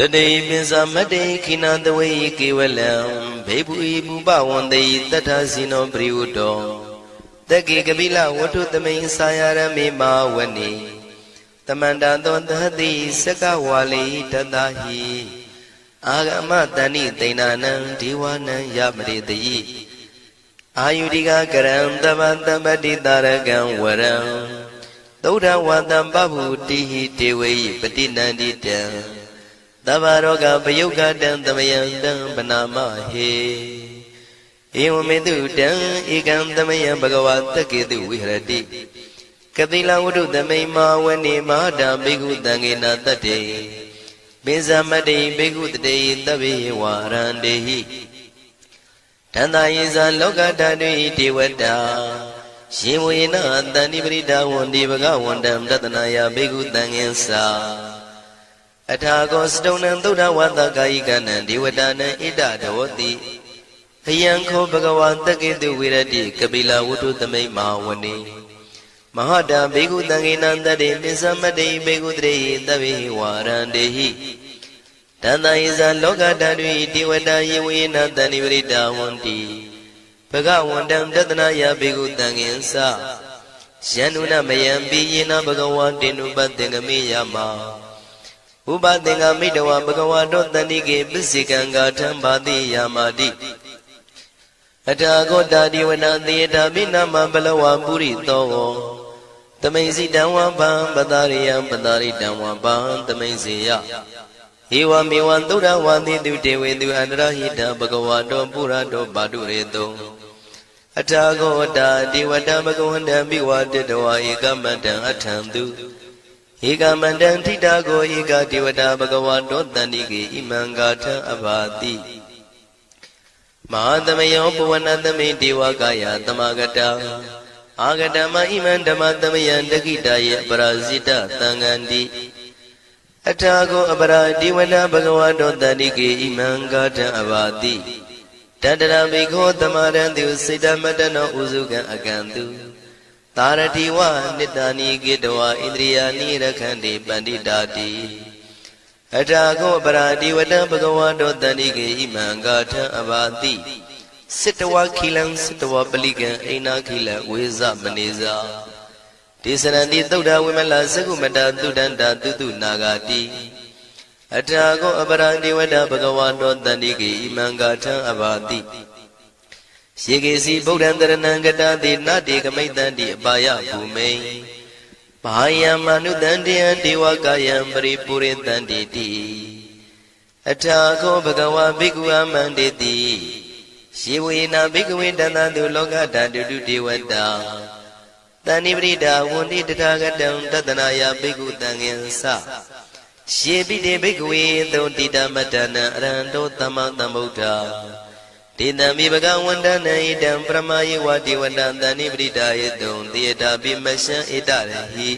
တတိပင်စာမတ္တိခိနာတဝေကေဝလံဘေဘူဤဘူပဝန္တိတထစီနောပရိဝတ္တောတက္ကေကပိလဝတ္ထုသမိန်စာယရမေမာဝနေတမန္တသောသဟတိစကဝါလိတတဟိအာဂမတဏိသိဏနံဒေဝနံယမရိတယိအာယုရိကကရံတမ္တမ္ပတိတာရကံဝရံသုဒ္ဓဝတံပဗုတိဟိတေဝေယပတိနန္တိတံ သဗ္ဗရောဂပယုတ်ကတံသမယံတံပနာမဟေဧဝမေတုတံဧကံသမယံဘဂဝါတက္ကေတုဝိဟရတိကတိလဝတ္ထုသမိန်မာဝနေမဟာတံဘိက္ခုတံငေနတတ္တေပိဇမတ္တိဘိက္ခုတတေတဗ္ဗေဝရန္တေဟိတန္တာယေဇာလောကဓာတုဣတေဝတာရှင်ဝေနတန္တိပရိဒါဝန္တိဘဂဝန္တံတတနာယဘိက္ခုတံငင်္စာ အထာကောစတုံနံသုဒ္ဓဝတ္တကာယိကနံဒေဝတာနံဣဒဒေဝတိအယံခောဘဂဝါတက္ကေတုဝိရတိကပိလဝတ္ထုသမိတ်မဟာဝနေမဟာတာဘေကုတံငေနံတတေပိသမတ္တိဘေကုတရေတဗေဝါရန္တေဟိတန္တယဇာလောကဓာတုတိဝတယေဝေနတန္တိပရိတာဝန္တိဘဂဝန္တံတတနာယဘေကုတံငင်္စယန္နုနမယံပိယေနဘဂဝါတေနုပတ္တေကမေယမ ဥပသင်္ကမိတဝဘဂဝါတောတန္တိကေပစ္စေကံဂါထံဘာတိယာမာတိအထာဂောတာဒီဝနာသေယတာမိနာမဘလဝပုရိသောသမိန်စီတံဝပံပတာရိယံပတာရိတံဝပံသမိန်စီယဧဝမေဝံသုဒ္ဓဝါတိတုတေဝေတုအန္တရဟိတဘဂဝါတောပုရတောပါတုရေတုအထာဂောတာဒီဝတဘဂဝန္တံပိဝတတဝါဧကမန္တံအထံသူ ဧကမန္တံထိတာကိုဧကဒေဝတာဘဂဝါတောတန္တိကေဣမံဂါထံအဘာတိမဟာသမယောပဝနသမိဒေဝကာယသမဂတံအာဂတမဣမံဓမ္မသမယံတခိတယေပရာဇိတသံဃန္တိအထာကိုအပရာဒီဝနာဘဂဝါတောတန္တိကေဣမံဂါထံအဘာတိတတရဘိခောသမရံတုစေတမတနောဥစုကံအကံတု သာရတိဝနိတ္တာနိကေတဝဣန္ဒြိယာနိရခန္တိပန္တိတာတိအထာကောပရာတိဝတံဘဂဝါတောတန္တိကေဣမံဂါထံအဘာတိစစ်တဝခိလံစစ်တဝပလိကံအိနာခိလံဝေဇမနေဇာဒေသရန္တိသုဒ္ဓဝိမလသကုမတသုဒန္တာတုတုနာဂာတိအထာကောအပရာတိဝတဘဂဝါတောတန္တိကေဣမံဂါထံအဘာတိ ယေကေစီဗုဒ္ဓံတရဏံကတတိနတေကမိတ်တန္တိအပါယဘူမိန်ဘာယံမနုတန္တယံဒေဝကာယံပရိပုရိတန္တိတိအထာခောဘဂဝါဘိက္ခုအမန္တေတိယေဝေနာဘိက္ခဝေတန္တတုလောကဓာတုတုဒေဝတာတဏိပရိဒါဝန္တိတထာဂတံတတနာယဘိက္ခုတံငင်္စယေပိတေဘိက္ခဝေသုတိတမတ္တနံအရဟံတောသမ္မာသမ္ဗုဒ္ဓ တေတံမိဘဂဝန္တနံဣတံပရမယေဝတိဝတ္တတဏိပရိဒါယေတုံတေယတာပိမရှံဣတရဟိ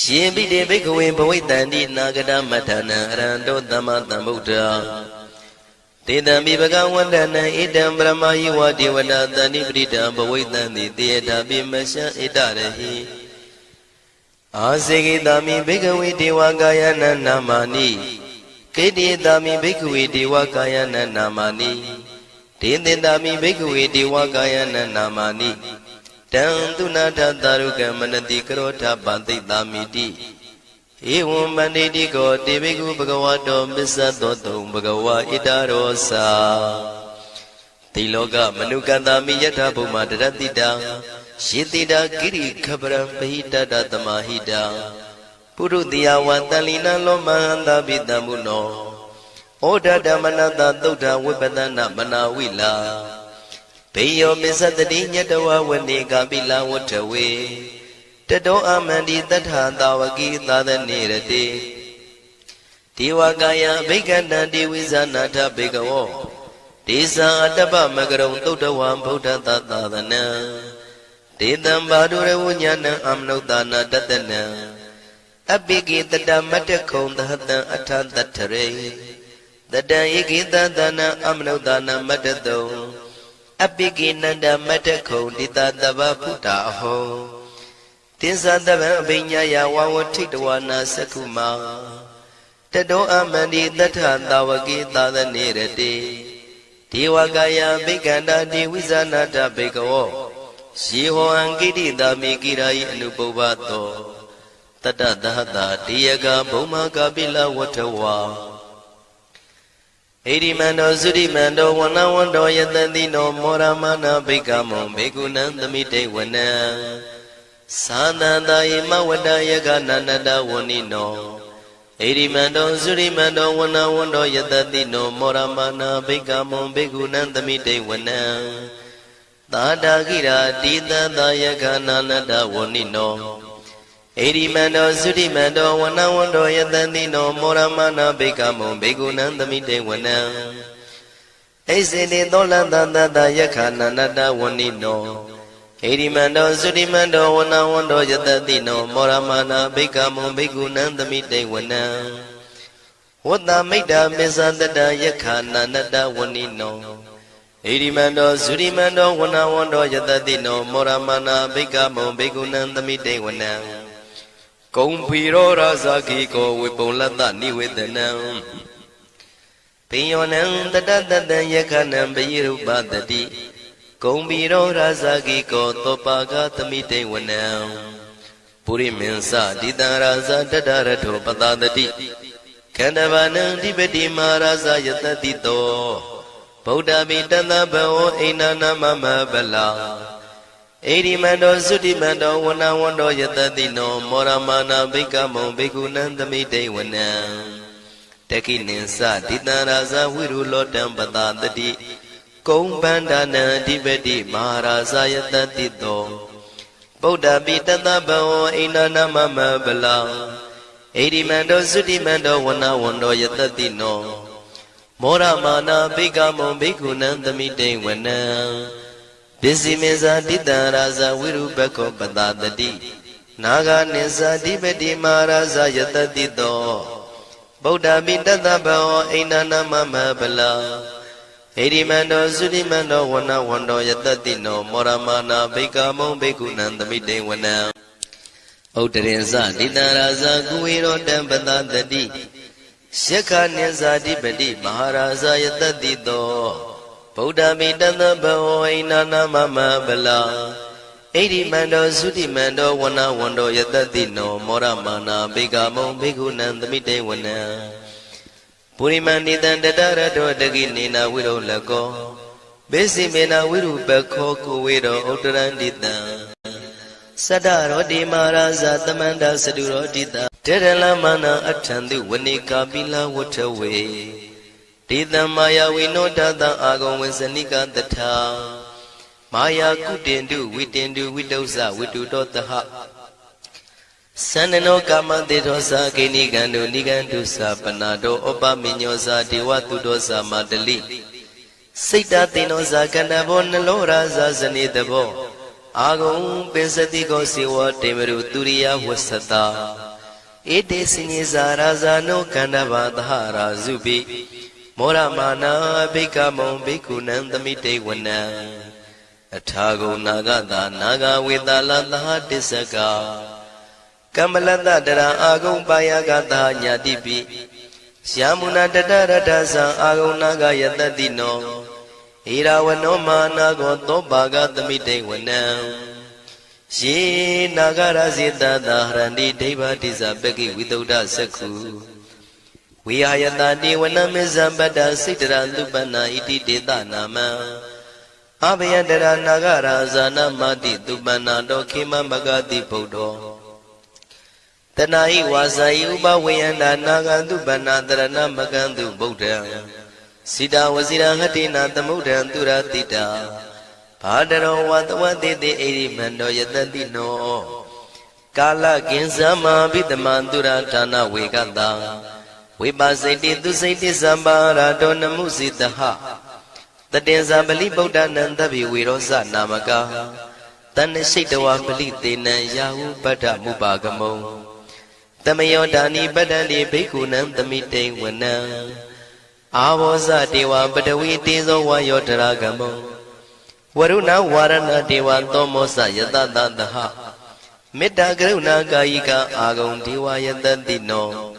ရှင်ပိတေဘိက္ခဝေဘဝိတန္တိနာဂတမတ္ထနံအရဟံတောသမ္မာသမ္ဗုဒ္ဓတေတံမိဘဂဝန္တနံဣတံပရမယေဝတိဝတ္တတဏိပရိဒါဘဝိတန္တိတေယတာပိမရှံဣတရဟိအာစေကိတာမိဘိက္ခဝေဒေဝကာယနာနာမာနိ ကေတိတာမိဘိက္ခဝေဒေဝကာယနာနာမာနိဒေသင်တာမိဘိက္ခဝေဒေဝကာယနာနာမာနိတံသူနာထသာရုကမနတိကရောထပန္တိတာမိတိဧဝံမန္တိတိကောတေဘိက္ခုဘဂဝါတောမစ္ဆသောတုံဘဂဝါဣတရောစာတိလောကမနုကန္တာမိယထာဘုမတရတိတံယေတိတာကိရိခပရံပဟိတတသမာဟိတံ ပုရုတိယဝံတလိနံလောမဟန္တာပိတံမုနောဩဒဓမ္မနတသုဒ္ဓဝိပဒနာမနာဝိလာဘေယောမစ္စတတိညတဝဝနေကပိလဝထဝေတတောအမန္တိတထာတာဝကိသာသနေရတိဒေဝကာယဘိက္ခဏံဒေဝိဇာနာထဘေကဝောဒေဇာအတ္တပမကရုံသုဒ္ဓဝံဗုဒ္ဓသာသာသနံဒေတံဘာဒုရဝဉာဏံအမနုဿာနာတတနံ အပိကိတတမတ္တခုံသဟတံအထတထရေတတံဧကိတသနံအမနုဿာနာမတ္တတုံအပိကိနန္ဒမတ္တခုံတိတတဗဖုတာအဟောသစ္စာတဗံအဘိညာယဝဝထိတဝနာသက္ခုမာတတောအမန္တိတထသာဝကေသာသနေရတေဒေဝကာယဘိက္ခန္တာတိဝိဇာနာတဘေကဝောယေဟောအံကိတိတာမိကိရာယိအနုပုဗ္ဗတော တတသဟတာတေယကဘုံမကပိလဝထဝါဣရိမန္တောသုရိမန္တောဝနဝန္တောယတတိနောမောရမနာဘိက္ခမောဘေကုဏံသမိတေဝနံသာသန္တာယမဝတ္တယကနန္တဝဏိနောဣရိမန္တောသုရိမန္တောဝနဝန္တောယတတိနောမောရမနာဘိက္ခမောဘေကုဏံသမိတေဝနံသာတာကိရာတိတသာယကနာနတဝဏိနော ဣရိမန္တောသုရိမန္တောဝနဝန္တောယတတိနောမောရမနာဘိက္ခမောဘေကုဏံသမိတေဝနံဣစေတိသောလတတတယခာနန္တဝဏိနောဣရိမန္တောသုရိမန္တောဝနဝန္တောယတတိနောမောရမနာဘိက္ခမောဘေကုဏံသမိတေဝနံဝတ္တမိတ္တာမစ္ဆတတယခာနန္တဝဏိနောဣရိမန္တောသုရိမန္တောဝနဝန္တောယတတိနောမောရမနာဘိက္ခမောဘေကုဏံသမိတေဝနံ ကုံဖီရောရာဇာခိကောဝေပုံလတ္တနိဝေဒနံပိယောနံတတတတံယခနံပိရုပတတိကုံဖီရောရာဇာခိကောသောပါကသမိတေဝနံပုရိမင်းစဒီတံရာဇာတတရထောပတတတိခန္ဓဘာနံဒီပတိမာရာဇာယတတိတောဗုဒ္ဓမိတတဘောအိနာနာမမဗလာ ဣရိမန္တောသုတိမန္တောဝနဝန္တောယတတိနောမောရမာနာဘိက္ခမောဘိက္ခုနံသမိတေဝနံတခိနိသဒိတံရာဇဝိရုလောတံပတာတတိကုံပန္ဒနာအဓိပတိမဟာရာဇယတတိတောဗုဒ္ဓပိတတဘောအိနာနာမမဗလာဣရိမန္တောသုတိမန္တောဝနဝန္တောယတတိနောမောရမာနာဘိက္ခမောဘိက္ခုနံသမိတေဝနံ ပစ္စည်းမေဇာတိတံရာဇဝိရုပခောပတာတတိနာဂာနိဇာတိပတိမာရာဇယတတိတောဗုဒ္ဓပိတတဘောအိန္ဒနာမမဗလာဣရိမန္တောသုတိမန္တောဝနဝန္တောယတတိနောမောရမာနာဘိက္ခမုံဘိက္ခုနံသမိတေဝနံဥဒ္ဒရင်ဇတိတံရာဇကုဝေရောတံပတာတတိယက္ခနိဇာတိပတိမဟာရာဇယတတိတော ဗုဒ္ဓမိတသဘဝိနာနာမမဗလာဣရိမန္တောသုတိမန္တောဝနဝန္တောယတတိနောမောရမာနာဘေကမုံဘေကုဏံသမိတေဝနံပုရိမန္တိတံတတရတောတကိနေနာဝိရုလကောဘေစီမေနာဝိရုပခောကုဝေရောဥတရန္တိတံစတ္တရောတိမာရာဇသမန္တစတုရောတိတတေရလမနာအထံတုဝနေကာပိလဝထဝေ ဒေတံမာယာဝိနောတတံအာဂုံဝဇနိကတထာမာယာကုတင်တုဝိတင်တုဝိတုဇဝိတုတောတဟသန္နနောကာမတေသောသာကိနိကံတုနိကံတုသာပနာတောဩပမိညောသာဒေဝတုတောသာမတလိစိတ်တသိနောသာကန္တဘောနလောရာဇာဇနိတဘောအာဂုံပင်စတိကောစေဝတေမရုသူရိယဝဆတာဧတေစိညေဇာရာဇာနောကန္တဘာသဟရာဇုပိ မောရမာနာဘိက္ခမုံဘိက္ခုနံသမိတေဝနံအထာဂုနာဂတာနာဂဝေတာလသဟတစ္စကကမ္မလတတရအာဂုံပါယကတာညာတိပိယာမုနာတတရတသံအာဂုံနာဂယတတိနောဣရာဝနောမာနာကောသောဘာဂသမိတေဝနံယေနာဂရဇေတတာဟရန္တိဒိဗ္ဗတိဇပကိဝိတုဒ္ဓစက္ခုဝိ ဟာယတတိဝနမေဇံပတ္တစိတရလူပနာဣတိတေတနာမံအဘယတရနာဂရာဇာနာမတိသူပနာတောခေမမဂတိဗုဒ္ဓောတနာဤဝါစာယဥပဝေယန္တာနာဂံသူပနာတရဏမကံသူဗုဒ္ဓံစိတဝစီရဟတိနာသမုဒ္ဒံသူရတိတာဘာတရောဝတဝတိတိဣရိမန္တောယတတိနောကာလကင်္စမဘိတမန္တုရဌာနဝေကတံ ဝိပါစိတိသူစိတိသံပါရာတောနမှုစီတဟတတင်ဇာပလိဗုဒ္ဓနံတပိဝေရောဇနာမကာတဏ္ဍရှိတဝပလိသေနံယာဟုပတ္ထမုပါကမုံတမယောဒာနိပတ္တတိဘိက္ခုနံသမိတိဝနံအာဘောဇတေဝပတဝီတေဇောဝါယောတရာကမုံဝရုဏဝါရဏတေဝသောမောဇယတတတဟမေတ္တာကရုဏာကာယိကအာဂုံဒေဝယတတိနော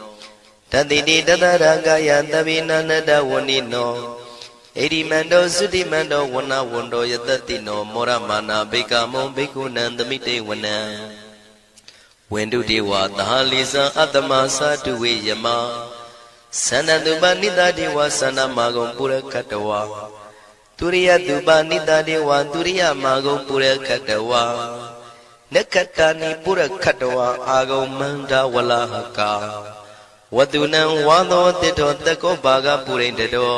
တတိတိတတရကာယသဗိနန္တဝဏိနောဣတိမန္တောသုတိမန္တောဝဏဝန္တောယတတိနော မောရမာနာဘေကမုံဘေကုဏံသမိတေဝနံဝန္တုတေဝသဟာလီဇံအတ္တမသာတုဝေယမသန္တတုပနိတတေဝသန္တမာဂုံပုရခတဝါုရိယတုပနိတတေဝံတုရိယမာဂုံပုရခတဝါနက္ခတနိပုရခတဝါအာဂုံမန္တဝလဟကာ ဝတုနံဝါသောတိတောတကောဘာဂပုရိန္တတော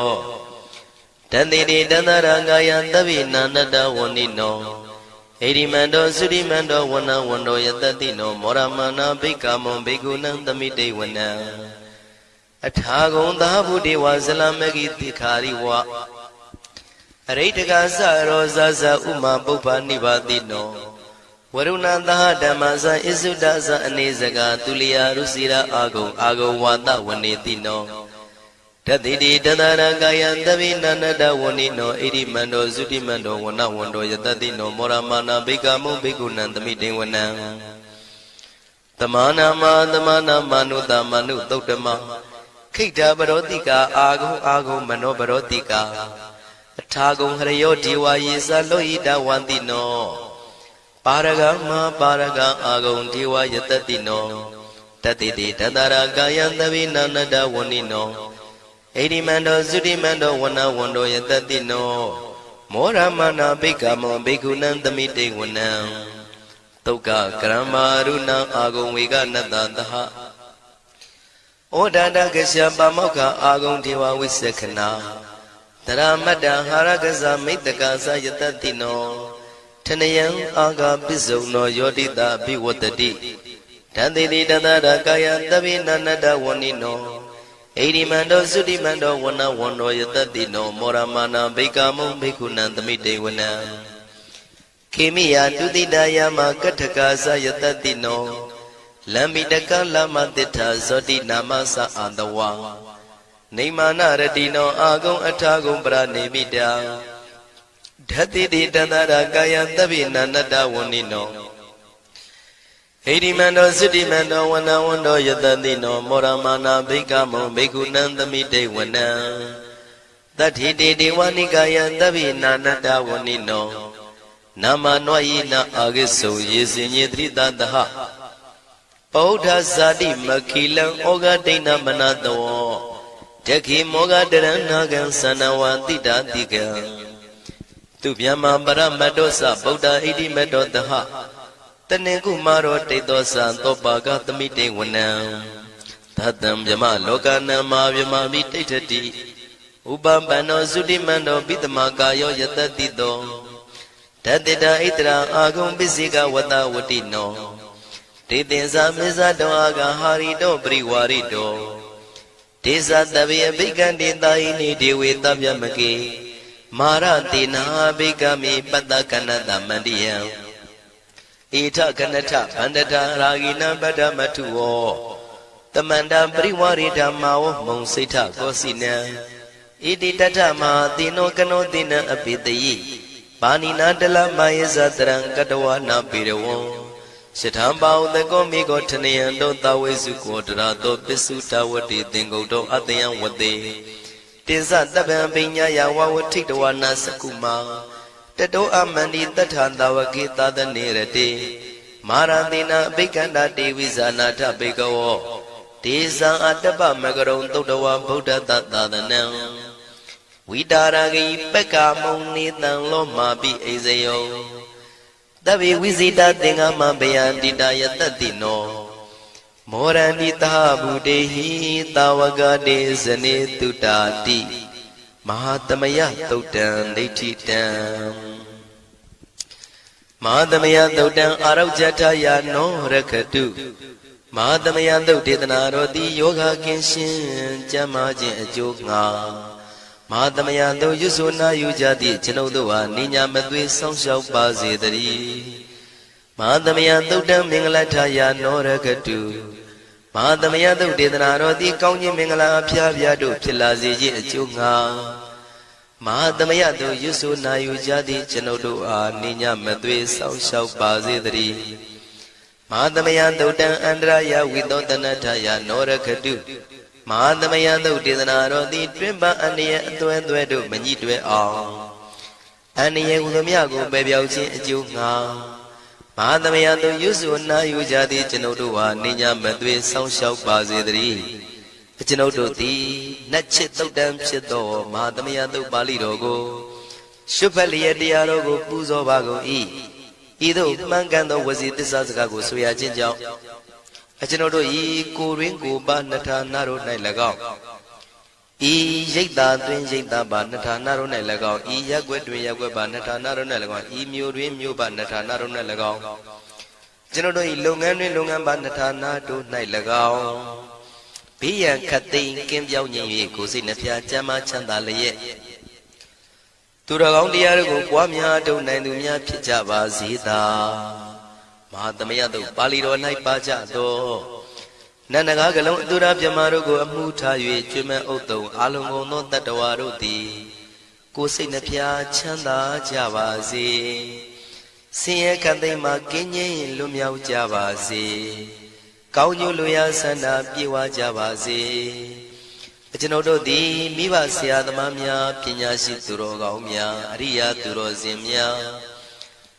တန်တိတိတန္တရကာယသဗ္ဗိနာနတဝဏိနောဣရိမန္တောသုရိမန္တောဝနဝန္တောယတတိနောမောရမနာဘိက္ခမံဘိက္ခုနံသမိတေဝနံအထာဂုံသာဗုဒေဝဇလမဂိတိခာရိဝအရိတကသရောဇဇဥမာပုပ္ပနိဗ္ဗာတိနော ဝရုဏသဟဓမ္မဇဣစုဒဇအနေစကသူလျာရုစီရာအာဂုံအာဂုံဝါဒဝနေတိနောတတိတိတတရကာယံသဗ္ဗိနန္တဝဏိနောဣရိမန္တောသုတိမန္တောဝနဝန္တောယတတိနောမောရမာနာဘိကမုဘိက္ခုနံသမိတေဝနံတမနာမတမနာမနုတမနုသုတ်တမခိတ္တပရောတိကာအာဂုံအာဂုံမနောပရောတိကာအထာဂုံဟရယောဒီဝါယေသလောဟိတဝန္တိနော ပါရဂမပါရဂအာဂုံဒီဝါယတတိနောတတိတိတတရာကာယံသဗိနာနတဝဏိနောဣရိမန္တောသုတိမန္တောဝနဝန္တောယတတိနောမောရမနာဘိက္ခမောဘိက္ခုနံသမိတေဝနံတုတ်ကကရမရုဏအာဂုံဝေကနတ္တသဟဩဒန္တကရှပမောက္ခအာဂုံဒေဝဝိသခနာတရမတ္တဟာရကဇမိတ္တကာသယတတိနော ထနယံအာဂပစ္စုံနောယောတိတာဘိဝတ္တိတန်တိတိတတရကာယသဗ္ဗိနန္တဝဏိနောဣရိမန္တောသုတိမန္တောဝနဝန္တောယတတိနောမောရမာနာဘိကမုံဘိက္ခုနံသမိတေဝနံခေမိယတုတိတယမကထကာသယတတိနောလမ္မိတကလမတိထာဇောတိနာမသအာတဝါနေမာနရတိနောအာဂုံအထာဂုံပရနေမိတာ ဓတ္တိတိတတရာကာယသဗ္ဗိနန္တဝဏိနောဟိရိမန္တောသုတိမန္တောဝနဝန္တောယတတိနောမောရမာနာဘိကမောဘိက္ခုနံသမိတေဝနံတတိတေဒေဝနိကာယသဗ္ဗိနာနတဝဏိနောနာမနွာယိနာအာဂိစုံယေစင်ညေတိတတဟပောဓဇာတိမခိလံဩဃဒိဏမနတောတခိမောဃတရဏကံသနဝတိတာတိကံ သူဗျမပရမတ္တောသဗုဒ္ဓဣတိမတ္တောတဟတနေကုမာရောတိတ်သောသံသောပါကသမိတေဝနံသတ္တံဗျမလောကနံမာဗျမမိတိဋ္ဌတိဥပပန္နောသုတိမန္တောပိတမကာယောယတတိတောတတိတာဣတရာအာဂုံပစ္စေကဝတဝတိနောဒေသင်္စာမေဇတောအာဂဟာရိတောပရိဝါရိတောဒေဇတဗေအဘိကံတေတာဟိနိဒေဝေတဗျမကေ မာရတေနာဘိကမိပတ္တကနတမန္တိယံဣထကနထဗန္တတာရာဂိနံပတ္တမထုဝောတမန္တပရိဝရိဓမ္မာဝမုံစိဋ္ဌကောစီနံဣတိတထမဟာတိနောကနောတိနံအပိတယိပါဏိနာတလမယေဇတရံကတဝနာပိရဝံရှထံပါဥတကောမိကောထနယံတောတဝိစုကောတရာတောပစ္စုတဝတိသင်္ကုတ်တောအတယံဝတေ တိဇတပံပိညာယဝဝထိတဝနာစကုမာတတောအမန္တိတထာတဝကေသဒနေရတေမာရတိနာအဘိကန္တာတေဝိဇာနာထဘေကဝောဒေဇံအတ္တပမကရုံသုတ်တဝဗုဒ္ဓတသာသနံဝိတာရဂိပက္ကမုံနေတံလောမာပိအိဇယောတဗေဝိဇိတသင်္ကမဗယန္တိတယတတိနော မောရဏိတာဘူတေဟိတာဝကတေဇနေတုတာတိမဟာတမယသုတ်တံဒိဋ္ဌိတံမဟာတမယသုတ်တံအာရောဇထယာနောရခတုမဟာတမယသုတ်ဒေသနာတော်တိယောဂကင်းရှင်းကျမ်းမာခြင်းအကျိုးငါမဟာတမယသုတ်ရွဆိုနာယူကြသည့်ကျွန်ုပ်တို့ဟာနိညာမသွေဆောင်းလျှောက်ပါစေတည်းမဟာတမယသုတ်တံမင်္ဂလထယာနောရခတု မဟာသမယသုတ်ဒေသနာတော်သည်ကောင်းခြင်းမင်္ဂလာအဖျားဖျားတို့ဖြစ်လာစေခြင်းအကျိုးငါမဟာသမယသို့ရွတ်ဆိုနာယူကြသည့်ကျွန်ုပ်တို့အားနိညာမသွေဆောင်းလျှောက်ပါစေတည်းမဟာသမယသုတ်တံအန္တရာယဝိသောတနထယနောရခတုမဟာသမယသုတ်ဒေသနာတော်သည်တွင်ပန်းအန္တရာယ်အသွဲသွဲတို့မညှိတွဲအောင်အန္တရာယ်ဟူသည်မြကိုပယ်ပြောက်ခြင်းအကျိုးငှာ မဟာသမယသုတ်ရွစုနာယူကြသည်ကျွန်ုပ်တို့ဟာနေညာမသွေဆောင်းလျှောက်ပါစေတည်းကျွန်ုပ်တို့သည်နတ်ချစ်တုတ်တန်ဖြစ်သောမဟာသမယသုတ်ပါဠိတော်ကိုရှုဖက်လျက်တရားတော်ကိုပူဇော်ပါကုန်၏ဤသို့မှန်ကန်သောဝစီသစ္စာစကားကိုဆိုရခြင်းကြောင့်အကျွန်ုပ်တို့ဤကိုရင်းကိုပါနှထာနာတို့၌၎င်း ဤရိတ်တာတွင်ရိတ်တာပါနှထာနာတို့၌၎င်းဤရက်ွက်တွင်ရက်ွက်ပါနှထာနာတို့၌၎င်းဤမြို့တွင်မြို့ပါနှထာနာတို့၌၎င်းကျွန်ုပ်တို့ဤလုပ်ငန်းတွင်လုပ်ငန်းပါနှထာနာတို့၌၎င်းဘေးရန်ခတ်သိမ်းကင်းပြောင်းခြင်း၍ကိုယ်စိတ်နှဖျားချမ်းသာချမ်းသာလျက်သူတော်ကောင်းတရားတို့ကိုပွားများထုတ်နိုင်သူများဖြစ်ကြပါစေသာမဟာသမယတုတ်ပါဠိတော်၌ပါကြသော နန္ဒကားကလုံးအတုရပြမတို့ကိုအမှုထား၍ကျွမ်းမဲ့ဥတုံအာလုံကုန်သောတတ္တဝါတို့သည်ကိုယ်စိတ်နှဖျားချမ်းသာကြပါစေဆင်းရဲခတ်သိမ်းမှကင်းငြိမ်းလွတ်မြောက်ကြပါစေကောင်းကျိုးလူရဆန္ဒပြေဝကြပါစေအကျွန်ုပ်တို့သည်မိဘဆရာသမားများပညာရှိသူတော်ကောင်းများအရိယာသူတော်စင်များ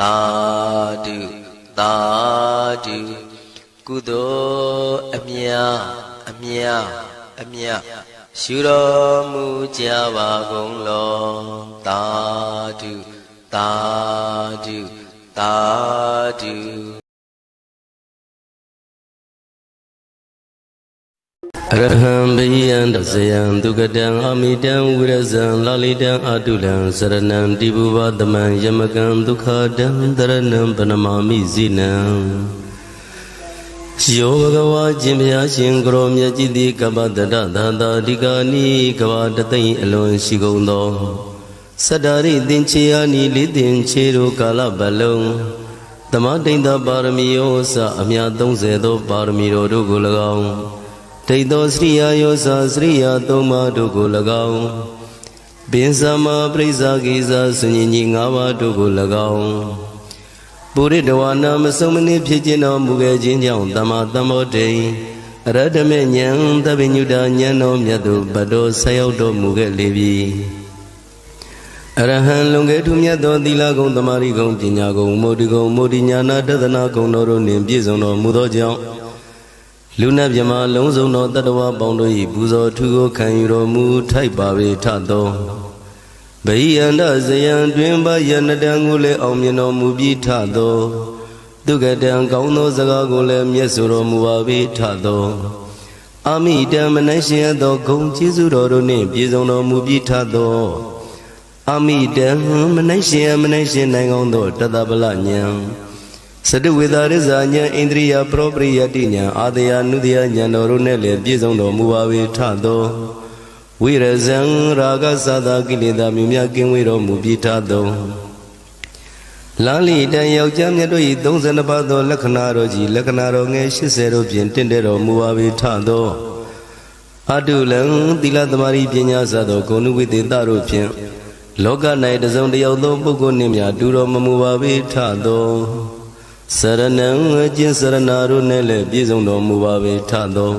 သာဓုသာဓုကုသိုလ်အမြအမြအမြရှုတော်မူကြပါကုန်လောသာဓုသာဓုသာဓု အရဟံဘိယံတဇယံဒုက္ကတံအမိတံဝိရဇံလာလိတံအတုလံစရဏံတိဘူဝတမံယမကံဒုက္ခတံတရဏံပနမာမိဇိနံယောဘဂဝါခြင်းဘုရားရှင်ကရောမြတ်ကြီးသည်ကပ္ပတရသာသာဒီကာနိကဘာတသိမ့်အလွန်ရှိကုန်သောစတ္တာရိသင်္ချေယနိလေးသင်္ချေတို့ကာလပတ်လုံးသမတိန်တပါရမီယောစအမြ30သောပါရမီတော်တို့ကို၎င်း ဒိဋ္ဌောစရိယာယောစာစရိယာသုံးပါးတို့ကို၎င်းပင်စမပရိစ္ဆာကိစ္စဆင်ញင်ကြီး၅ပါးတို့ကို၎င်းပုရိတဝါနာမဆုံးမနစ်ဖြစ်ခြင်းတော်မူခဲ့ခြင်းကြောင့်တမတမောတိန်အရတမေဉဏ်သဗ္ဗညုတာဉာဏ်တော်မြတ်သို့ဘတော်ဆက်ရောက်တော်မူခဲ့လေပြီအရဟံလွန်ကဲ့ထူးမြတ်သောသီလဂုဏ်တမာရီဂုဏ်ပညာဂုဏ်မောတိဂုဏ်မောတိညာနာတသနာဂုဏ်တော်တို့နှင့်ပြည့်စုံတော်မူသောကြောင့် လူနာမြမလုံးစုံသောတတ္တဝါပေါင်းတို့၏ပူဇော်ထူကိုခံယူတော်မူထိုက်ပါပေထသောဗိယန္တဇယံတွင်ပါယနတံကိုလည်းအောင်မြင်တော်မူပြီးထသောဒုက္ကတံကောင်းသောစကားကိုလည်းမျက်ဆိုတော်မူပါပေထသောအာမိတံမနှရှင်သောဂုံကျေးဇူးတော်တို့နှင့်ပြည့်စုံတော်မူပြီးထသောအမိတံမနိုင်ရှင်မနိုင်ရှင်နိုင်ကောင်းသောတတပလဉာဏ် စတုဝေသာရဇာဉာဏ်ဣန္ဒြိယပရောပရိယတိဉာဏ်အာတယနုတယဉာဏ်တော်တို့နဲ့လည်းပြည့်စုံတော်မူပါ၏ထသောဝိရဇံရာဂသသာကိလေသာမြမြကင်းဝေတော်မူပြီးထသောလာလီတန်ယောက်ျားမြတ်တို့၏32ပါးသောလက္ခဏာတော်ကြီးလက္ခဏာတော်ငယ်80တို့ဖြင့်တင့်တယ်တော်မူပါ၏ထသောအတုလံသီလသမารိပညာစသောဂုဏဝိသေသတို့ဖြင့်လောက၌တစုံတစ်ယောက်သောပုဂ္ဂိုလ်နှင့်များတူတော်မမူပါ၏ထသော စရဏံအကျင့်စရဏတို့နဲ့လည်းပြည့်စုံတော်မူပါ၏ထသော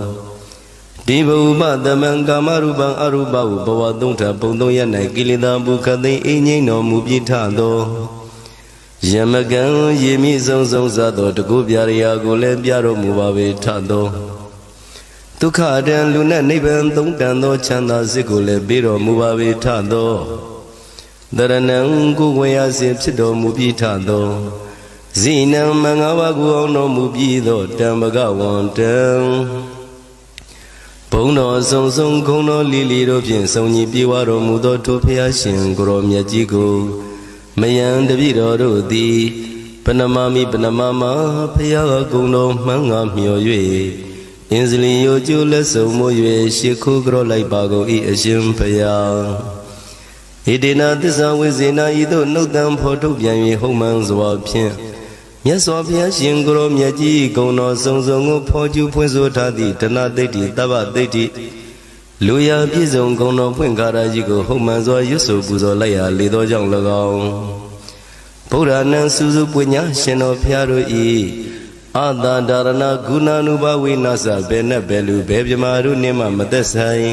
ဒီဘုမသမံကာမရူပံအရူပဟုဘဝသုံးထပုံသုံးရ၌ကိလေသာဘုခသိမ့်အင်းငိမ့်တော်မူပြီးထသောယမကံယေမိဆုံးဆုံးစသောတကုပြရာကိုလည်းပြတော်မူပါ၏ထသောဒုက္ခတံလူနဲ့နိဗ္ဗာန်သုံးတန်သောချမ်းသာစစ်ကိုလည်းပေးတော်မူပါ၏ထသောတရဏံကိုဝေယစဉ်ဖြစ်တော်မူပြီးထသော ဇိနံမင်္ဂဝကုအောင်တော်မူပြီးသောတံပကဝန္တံဘုံတော်ဆုံဆုံခုံတော်လီလီတို့ဖြင့်စုံညီပြေဝတော်မူသောထိုဖျားရှင်ကိုရောမြတ်ကြီးကိုမယံတပိတော်တို့သည်ပဏမမိပဏမမဖျားကုံတော်မှန်းငါမျှော်၍အင်းစလီယိုကျိုးလက်စုံမို့၍ရှ िख ုကြောလိုက်ပါကုန်၏အရှင်ဖျားဣတိနာသစ္စာဝိဇေနာဤသို့နှုတ်တံဖော်ထုတ်ပြန်၍ဟုတ်မှန်စွာဖြင့် မြတ်စွာဘုရားရှင်ကိုရောမြတ်ကြီးဂုံတော်စုံစုံကိုဖော်ကျူဖွင့်ဆိုထားသည့်တဏသိတ္တိတပ္ပသိတ္တိလူရပြည့်စုံဂုံတော်ဖွင့်ကားရာကြီးကိုဟုတ်မှန်စွာရွတ်ဆိုပူဇော်လိုက်ရာလေသောကြောင့်၎င်းဗုဒ္ဓနံစုစုပွညာရှင်တော်ဖျားတို့ဤအာတာဒါရဏဂုဏ ानु ဘဝိနာစဘယ်နဲ့ဘယ်လူဘယ်ပြမာတို့နှင့်မှမသက်ဆိုင်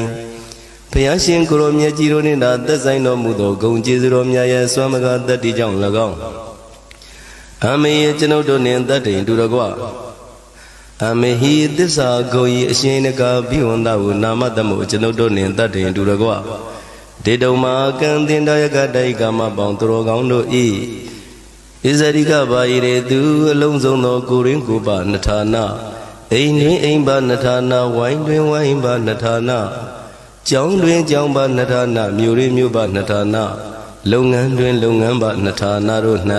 ဘုရားရှင်ကိုရောမြတ်ကြီးတို့နှင့်သာသက်ဆိုင်တော်မူသောဂုံကျေးဇူးတော်များရဲ့စွမ်းမကတတ္တိကြောင့်၎င်း အမေယကျွန်ုပ်တို့နှင့်တတ်တိန်တူတကွအမေဟိသစ္စာဂုံဤအရှင်နကဘိဝန္တဟုနာမတမှုကျွန်ုပ်တို့နှင့်တတ်တိန်တူတကွဒေတုံမာကံတင်တယကတိုင်ကာမပေါင်းသူတော်ကောင်းတို့ဤဣဇရိကဘာယရေသူအလုံးစုံသောကိုရင်းကိုပါနထာနာအိမ်တွင်အိမ်ပါနထာနာဝိုင်းတွင်ဝိုင်းပါနထာနာကျောင်းတွင်ကျောင်းပါနထာနာမြို့ရင်းမြို့ပါနထာနာလုပ်ငန်းတွင်လုပ်ငန်းပါနထာနာတို့၌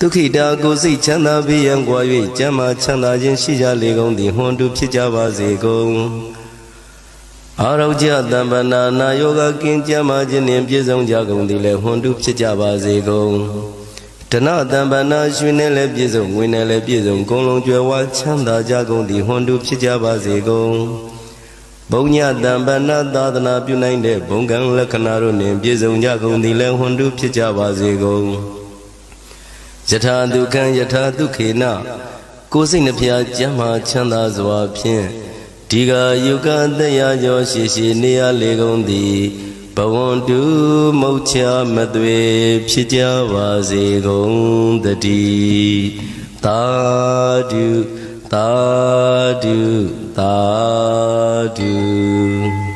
ဒုက္ခိတာကိုစိတ်ချမ်းသာပြီးရန်ကွာ၍ကျမ်းမာချမ်းသာခြင်းရှိကြလေကုန်သည်ဟွန်တုဖြစ်ကြပါစေကုန်အာရောကြတမ္ပနာနာယောဂကင်းကြမ်းမာခြင်းနှင့်ပြည့်စုံကြကုန်သည်လည်းဟွန်တုဖြစ်ကြပါစေကုန်တဏတမ္ပနာရွှေနဲ့လည်းပြည့်စုံငွေနဲ့လည်းပြည့်စုံဂုံလုံးကျွယ်ဝချမ်းသာကြကုန်သည်ဟွန်တုဖြစ်ကြပါစေကုန်ဘုံညတံပဏသာသနာပြုနိုင်တဲ့ဘုံကံလက္ခဏာတို့နှင့်ပြည့်စုံကြကုန်သည်လည်းဟွန်တုဖြစ်ကြပါစေကုန် ယထာဒုက္ခံယထာဒုခေနကိုယ်စိတ်နှဖျားကျမ်းမာချမ်းသာစွာဖြင့်ဒီကယုကတရားကျော်ရှိရှိနေရလေကုန်သည်ဘဝန္တုမုတ်ချမသွေဖြစ်ကြပါစေကုန်တည်းသာဓုသာဓုသာဓု